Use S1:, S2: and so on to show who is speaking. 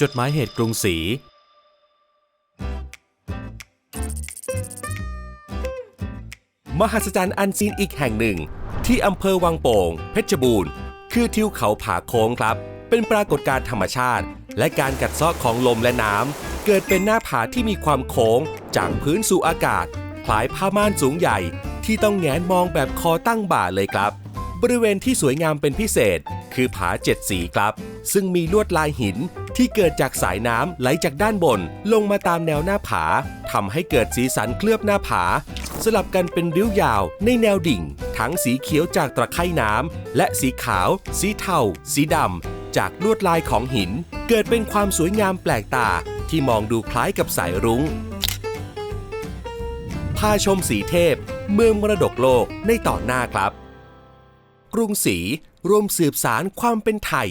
S1: จดหมายเหตุกรุงศรี มหัศจรรย์อันซีนอีกแห่งหนึ่ง ที่อำเภอวังโป่ง เพชรบูรณ์ คือทิวเขาผาโค้งครับ เป็นปรากฏการณ์ธรรมชาติ และการกัดเซาะของลมและน้ำ เกิดเป็นหน้าผาที่มีความโค้ง จากพื้นสู่อากาศ คล้ายผ้าม่านสูงใหญ่ ที่ต้องแงนมองแบบคอตั้งบ่าเลยครับ บริเวณที่สวยงามเป็นพิเศษ คือผาเจ็ดสีครับ ซึ่งมีลวดลายหินที่เกิดจากสายน้ำไหลจากด้านบน ลงมาตามแนวหน้าผาทำให้เกิดสีสันเคลือบหน้าผา สลับกันเป็นริ้วยาวในแนวดิ่ง ทั้งสีเขียวจากตะไคร่น้ำและสีขาว สีเทาสีดำจากลวดลายของหิน เกิดเป็นความสวยงามแปลกตาที่มองดูคล้ายกับสายรุง้งพาชมสีเทพ เมืองมรดกโลกในต่อนหน้าครับ รุงศรีร่วมสืบสารความเป็นไทย